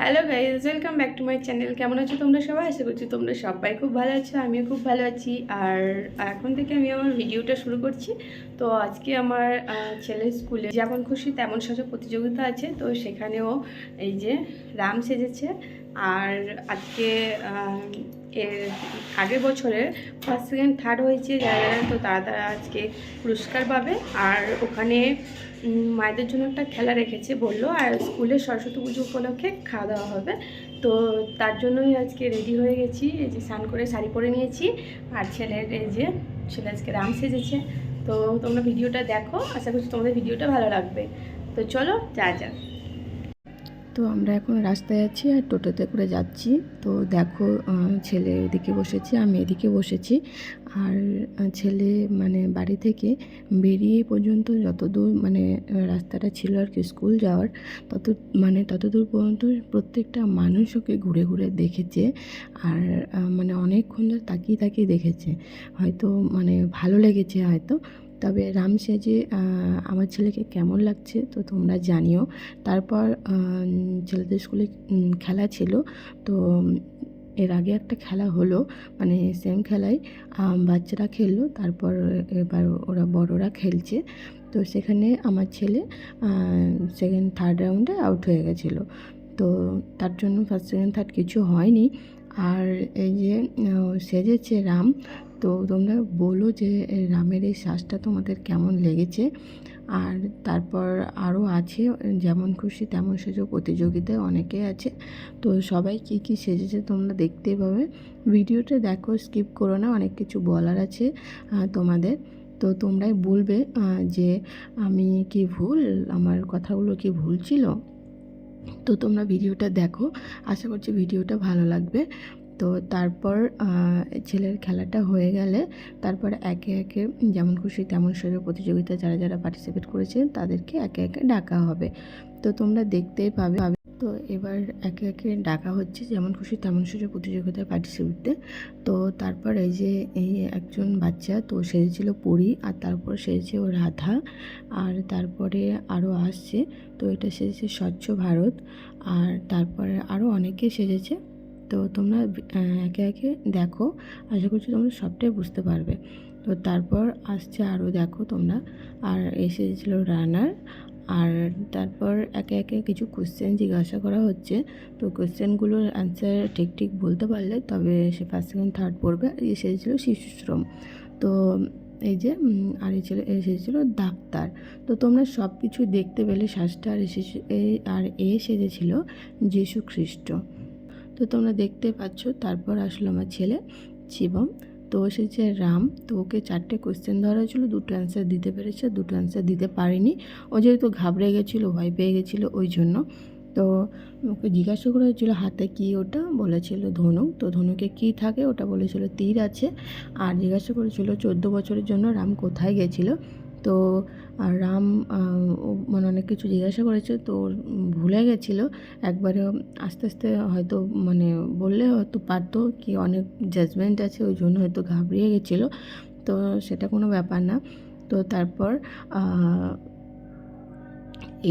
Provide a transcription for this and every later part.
Hello guys welcome back to my channel কেমন আছো তোমরা সবাই? আশা করছি তোমরা সবাই খুব ভালো আছো, আমিও খুব ভালো আছি। আর এখন থেকে আমি আমার ভিডিওটা শুরু করছি। তো আজকে আমার ছেলে ছেলের স্কুলে যেমন খুশি তেমন সাজো প্রতিযোগিতা আছে। তো সেখানেও এই যে রাম সেজেছে। আর আজকে আগের বছরে ফার্স্ট সেকেন্ড থার্ড হয়েছে, যারা যারা তো তারা তারা আজকে পুরস্কার পাবে। আর ওখানে মায়েদের জন্য একটা খেলা রেখেছে বলল, আর স্কুলে সরস্বতী পুজো উপলক্ষে খাওয়া দাওয়া হবে। তো তার জন্যই আজকে রেডি হয়ে গেছি, এই যে স্নান করে শাড়ি পরে নিয়েছি। আর ছেলের, এই যে ছেলে আজকে রাম সেজেছে। তো তোমরা ভিডিওটা দেখো, আশা করছি তোমাদের ভিডিওটা ভালো লাগবে। তো চলো, যা যা। তো আমরা এখন রাস্তায় আছি আর টোটোতে করে যাচ্ছি। তো দেখো ছেলে এদিকে বসেছে, আমি এদিকে বসেছি। আর ছেলে মানে বাড়ি থেকে বেরিয়ে পর্যন্ত যতদূর মানে রাস্তাটা ছিল আর কি স্কুল যাওয়ার, তত মানে ততদূর পর্যন্ত প্রত্যেকটা মানুষ ওকে ঘুরে ঘুরে দেখেছে। আর মানে অনেকক্ষণ ধরে তাকিয়ে তাকিয়ে দেখেছে। হয়তো মানে ভালো লেগেছে হয়তো তবে রাম সেজে আমার ছেলেকে কেমন লাগছে তো তোমরা জানিও। তারপর ছেলেদের স্কুলে খেলা ছিল। তো এর আগে একটা খেলা হলো মানে সেম খেলায় বাচ্চারা খেললো, তারপর এবার ওরা বড়রা খেলছে। তো সেখানে আমার ছেলে সেকেন্ড থার্ড রাউন্ডে আউট হয়ে গেছিল। তো তার জন্য ফার্স্ট সেকেন্ড থার্ড কিছু হয়নি। আর এই যে সেজেছে রাম তো তোমরা বলো যে রামের এই শ্বাসটা তোমাদের কেমন লেগেছে? আর তারপর আরও আছে, যেমন খুশি তেমন সেজো প্রতিযোগিতায় অনেকে আছে। তো সবাই কী কী সেজেছে তোমরা দেখতেই পাবে। ভিডিওটা দেখো, স্কিপ করো না, অনেক কিছু বলার আছে তোমাদের। তো তোমরাই বলবে যে আমি কি ভুল? আমার কথাগুলো কি ভুল ছিল? তো তোমরা ভিডিওটা দেখো। আশা করছি ভিডিওটা ভালো লাগবে। তো তারপর ছেলের খেলাটা হয়ে গেলে তারপর একে একে যেমন খুশি তেমন সেজো প্রতিযোগিতা যারা যারা পার্টিসিপেট করেছেন তাদেরকে একে একে ডাকা হবে। তো তোমরা দেখতেই পাবে তো এবার একে একে ডাকা হচ্ছে যেমন খুশি তেমন সেজো প্রতিযোগিতায় পার্টিসিপেটে তো তারপর এই যে এই একজন বাচ্চা, তো সেজেছিল পরি আর তারপর সেজেছে ও রাধা আর তারপরে আরও আসছে, তো এটা সেজেছে স্বচ্ছ ভারত। আর তারপরে আরও অনেকে সেজেছে। তো তোমরা একে একে দেখো। আশা করছি তোমরা সবটাই বুঝতে পারবে। তো তারপর আসছে আরও দেখো তোমরা। আর এসেছিল রানার। আর তারপর একে একে কিছু কোশ্চেন জিজ্ঞাসা করা হচ্ছে। তো কোশ্চেনগুলোর অ্যান্সার ঠিক ঠিক বলতে পারলে তবে সে ফার্স্ট সেকেন্ড থার্ড পড়বে। এসেছিল শিশুশ্রম। তো এই যে আর এসেছিল এসেছিল ডাক্তার। তো তোমরা সব কিছু দেখতে পেলে, শ্বাসটা আর এসেছে এই- আর এ সেজেছিল যীশু খ্রিস্ট তো তোমরা দেখতে পাচ্ছ, তারপর আসলো আমার ছেলে শিবম। তো এসেছে রাম, তো ওকে চারটে কোয়েশ্চেন ধরা ছিল দুটো অ্যান্সার দিতে পেরেছে, দুটো অ্যান্সার দিতে পারেনি। ও যেহেতু ঘাবড়ে গেছিল, ভয় পেয়ে গেছিল ওই জন্য। তো ওকে জিজ্ঞাসা করা হয়েছিল, হাতে কি ওটা? বলেছিল ধনু। তো ধনুকে কি থাকে ওটা বলেছিল, তীর আছে। আর জিজ্ঞাসা করেছিল, চোদ্দ বছরের জন্য রাম কোথায় গেছিল? তো রাম মানে অনেক কিছু জিজ্ঞাসা করেছে, তো ভুলে গেছিল। একবারে আস্তে আস্তে হয়তো মানে বললে হয়তো পারতো কি অনেক জাজমেন্ট আছে, ওই জন্য হয়তো ঘাবড়িয়ে গেছিল। তো সেটা কোনো ব্যাপার না। তো তারপর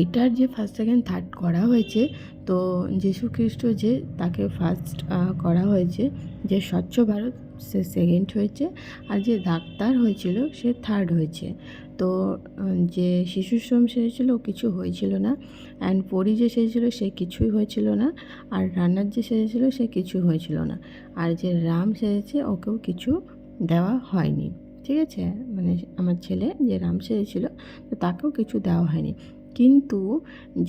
এটার যে ফার্স্ট সেকেন্ড থার্ড করা হয়েছে, তো যীশু খ্রিস্ট যে তাকে ফার্স্ট করা হয়েছে যে স্বচ্ছ ভারত সে সেকেন্ড হয়েছে আর যে ডাক্তার হয়েছিল সে থার্ড হয়েছে। তো যে শিশুশ্রম সেরেছিল ও কিছু হয়েছিল না। অ্যান্ড পরি যে সেরেছিল সে কিছুই হয়েছিল না। আর রান্নার যে সেরেছিল সে কিছু হয়েছিল না। আর যে রাম সেরেছে ওকেও কিছু দেওয়া হয়নি। ঠিক আছে? মানে আমার ছেলে যে রাম সেরেছিল তো তাকেও কিছু দেওয়া হয়নি। কিন্তু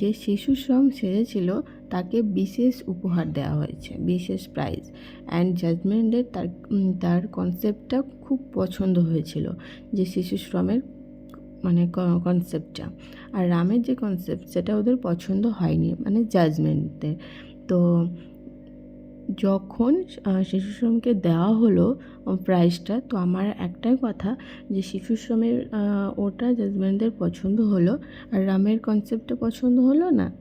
যে শিশু শ্রম সেরেছিল তাকে বিশেষ উপহার দেওয়া হয়েছে, বিশেষ প্রাইজ অ্যান্ড জাজমেন্টের তার তার কনসেপ্টটা খুব পছন্দ হয়েছিল, যে শিশু শ্রমের মানে কনসেপ্টটা আর রামের যে কনসেপ্ট সেটা ওদের পছন্দ হয়নি মানে জাজমেন্টদের তো যখন শিশু শ্রমকে দেওয়া হলো প্রাইজটা তো আমার একটাই কথা যে শিশু শ্রমের ওটা জাজমেন্টদের পছন্দ হলো। আর রামের কনসেপ্টটা পছন্দ হলো না?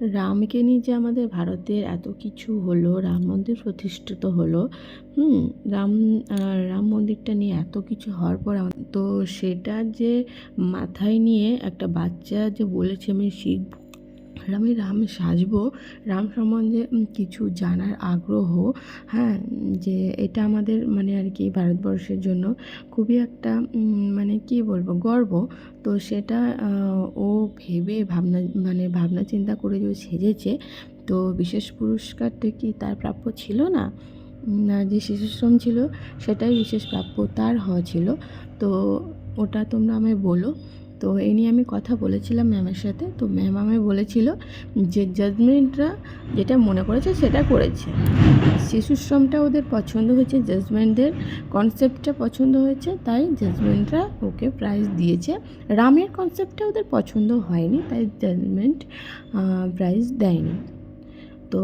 রামকে নিয়ে যে আমাদের ভারতের এত কিছু হলো, রাম মন্দির প্রতিষ্ঠিত হলো, হুম, রাম রাম মন্দিরটা নিয়ে এত কিছু হওয়ার পর তো সেটা যে মাথায় নিয়ে একটা বাচ্চা যে বলেছে আমি শিখব আমি রাম সাজবো। রাম সম্বন্ধে কিছু জানার আগ্রহ হ্যাঁ যে এটা আমাদের মানে আর কি ভারতবর্ষের জন্য খুবই একটা মানে কি বলব, গর্ব। তো সেটা ও ভেবে ভাবনা মানে ভাবনা চিন্তা করে যে সেজেছে, তো বিশেষ পুরস্কারটা কি তার প্রাপ্য ছিল না? না, যে শিশুশ্রম ছিল সেটাই বিশেষ প্রাপ্য তার হওয়া ছিল। তো ওটা তোমরা আমায় বলো। তো এই নিয়ে আমি কথা বলেছিলাম ম্যামের সাথে। তো ম্যাম আমায় বলেছিল যে জাজমেন্টরা যেটা মনে করেছে সেটা করেছে। শিশুশ্রমটা ওদের পছন্দ হয়েছে, জাজমেন্টদের কনসেপ্টটা পছন্দ হয়েছে, তাই জাজমেন্টরা ওকে প্রাইজ দিয়েছে। রামের কনসেপ্টটা ওদের পছন্দ হয়নি, তাই জাজমেন্ট প্রাইজ দেয়নি। তো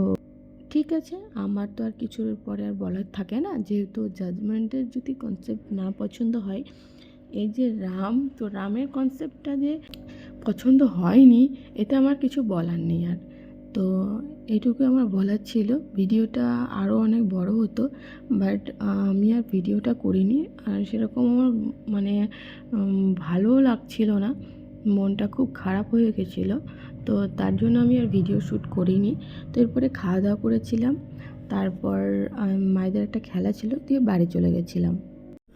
ঠিক আছে, আমার তো আর কিছুর পরে আর বলার থাকে না। যেহেতু জাজমেন্টের যদি কনসেপ্ট না পছন্দ হয় এই যে রাম, তো রামের কনসেপ্টটা যে পছন্দ হয়নি, এতে আমার কিছু বলার নেই আর। তো এটুকু আমার বলার ছিল। ভিডিওটা আরও অনেক বড় হতো বাট আমি আর ভিডিওটা করিনি। আর সেরকম আমার মানে ভালোও লাগছিল না। মনটা খুব খারাপ হয়ে গেছিল। তো তার জন্য আমি আর ভিডিও শ্যুট করিনি। তো এরপরে খাওয়া দাওয়া করেছিলাম। তারপর মায়েদের একটা খেলা ছিল, দিয়ে বাড়ি চলে গেছিলাম।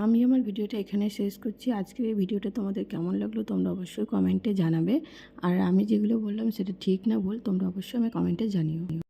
আমি আমার ভিডিওটা এখানে শেষ করছি। আজকের এই ভিডিওটা তোমাদের কেমন লাগল তোমরা অবশ্যই কমেন্টে জানাবে। আর আমি যেগুলো বললাম সেটা ঠিক না ভুল, তোমরা অবশ্যই আমি কমেন্টে জানিও।